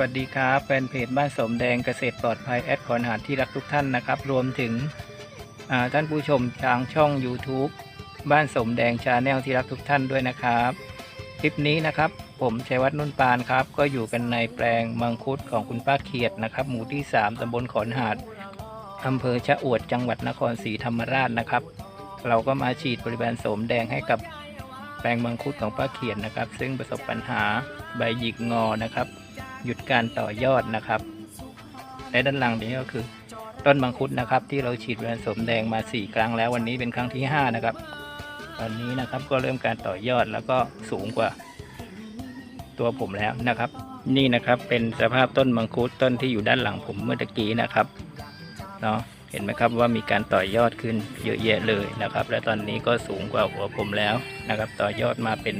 วัสดีครับแฟนเพจบ้านสมแดงเกษตรปลอดภัยแอดขอนหาที่รักทุกท่านนะครับ รวมถึงท่านผู้ชมทางช่อง YouTube บ้านสมแดงชาแนลที่รักทุกท่านด้วยนะครับ คลิปนี้นะครับ ผมชัยวัฒน์นุ่นปานครับ ก็อยู่กันในแปลงมังคุดของคุณป้าเขียดนะครับ หมู่ที่ 3ตำบลขอนหาดอำเภอชะอวดจังหวัดนครศรีธรรมราชนะครับ เราก็มาฉีดบริบาลสมแดงให้กับแปลงมังคุดของป้าเขียดนะครับ ซึ่งประสบปัญหาใบหยิกงอนะครับ หยุดการต่อยอดนะครับ และด้านหลังนี้ก็คือ ต้นมังคุดนะครับ ที่เราฉีดแวนสมแดงมา 4 ครั้งแล้ววันนี้เป็นครั้งที่ 5 นะครับ ตอนนี้นะครับก็เริ่มการต่อยอดแล้วก็สูงกว่า ตัวผมแล้วนะครับ นี่นะครับเป็นสภาพต้นมังคุดต้นที่อยู่ด้านหลังผมเมื่อตะกี้นะครับเนาะเห็นไหมครับว่ามีการต่อยอดขึ้นเยอะแยะเลยนะครับ และตอนนี้ก็สูงกว่าหัวผมแล้วนะครับ ต่อยอดมาเป็น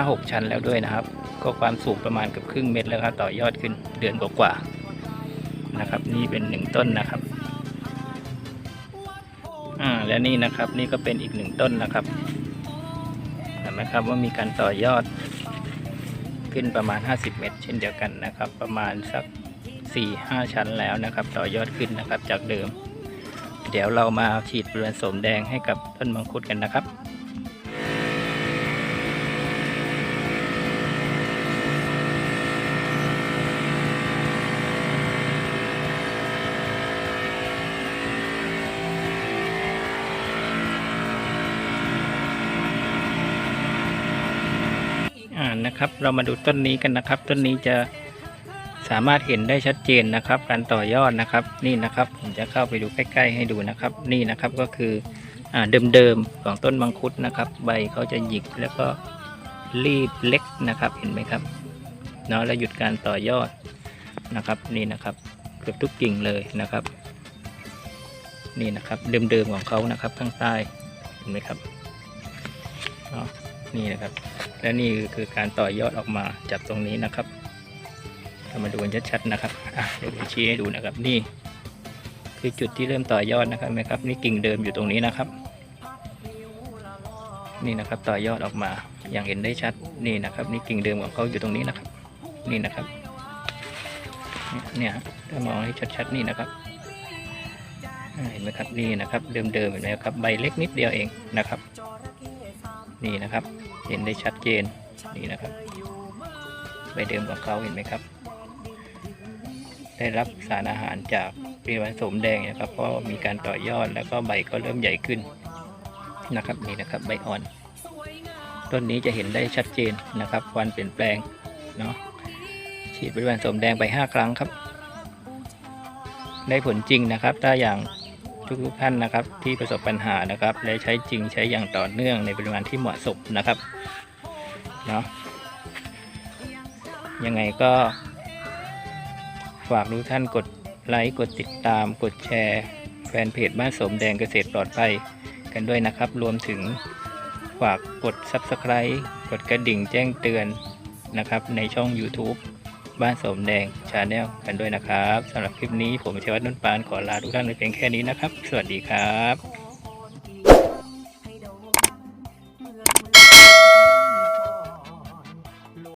5-6 ชั้นแล้วด้วยนะครับ ก็ความสูงประมาณเกับครึ่งเมตรแล้วครับต่อยอดขึ้นเดือนกว่าๆนะครับ นี่เป็นหนึ่งต้นนะครับอ่าและนี่นะครับนี่ก็เป็นอีกหนึ่งต้นนะครับเห็นไหมครับว่ามีการต่อยอดขึ้นประมาณ 50 เมตร เช่นเดียวกันนะครับ ประมาณสัก 4-5 ชั้นแล้วนะครับ ต่อยอดขึ้นนะครับจากเดิม เดี๋ยวเรามาฉีดเรือนสมแดงให้กับต้นมังคุดกันนะครับานะครับ เรามาดูต้นนี้กันนะครับ ต้นนี้จะสามารถเห็นได้ชัดเจนนะครับ การต่อยอดนะครับ นี่นะครับ ผมจะเข้าไปดูใกล้ ๆ ให้ดูนะครับ นี่นะครับก็คือเดิมๆของต้นมังคุดนะครับ ใบเขาจะหยิกแล้วก็รีบเล็กนะครับ เห็นไหมครับเนาะแล้วหยุดการต่อยอดนะครับ นี่นะครับเกือบทุกกิ่งเลยนะครับ นี่นะครับเดิมๆของเขานะครับข้างใต้เห็นไหมครับเนาะ นี่นะครับ และนี่คือการต่อยอดออกมาจากตรงนี้นะครับเรามาดูกันชัดๆนะครับอะเดี๋ยวผมชี้ให้ดูนะครับนี่ คือจุดที่เริ่มต่อยอดนะครับไหมครับ นี่กิ่งเดิมอยู่ตรงนี้นะครับ นี่นะครับต่อยอดออกมาอย่างเห็นได้ชัดนี่นะครับ นี่กิ่งเดิมของเขาอยู่ตรงนี้นะครับ นี่นะครับ เนี่ยถ้ามองให้ชัดๆนี่นะครับเห็นไหมครับนี่นะครับ เดิมๆเห็นไหมครับใบเล็กนิดเดียวเองนะครับ นี่นะครับ เห็นได้ชัดเจนนี่นะครับใบเดิมของเขาเห็นไหมครับ ได้รับสารอาหารจากปริวันสมแดงนะครับ เพราะมีการต่อยอดแล้วก็ใบก็เริ่มใหญ่ขึ้นนะครับนี่นะครับใบอ่อน ต้นนี้จะเห็นได้ชัดเจนนะครับการเปลี่ยนแปลงเนาะฉีดปริวันสมแดงไป 5 ครั้งครับ ได้ผลจริงนะครับ ถ้าอย่าง ทุกๆท่านนะครับ ที่ประสบปัญหานะครับ และใช้จริงใช้อย่างต่อเนื่องในปริมาณที่เหมาะสมนะครับเนาะยังไงก็ฝากทุกท่านกดไลค์กดติดตามกดแชร์ แฟนเพจบ้านสมแดงเกษตรปลอดภัยกันด้วยนะครับ รวมถึงฝากกด Subscribe กดกระดิ่งแจ้งเตือนนะครับ ในช่อง YouTube บ้านสมแดงชาแนลกันด้วยนะครับสำหรับคลิปนี้ผมชัยวัฒน์นุ่นปานขอลาทุกท่านไปเพียงแค่นี้นะครับ สวัสดีครับ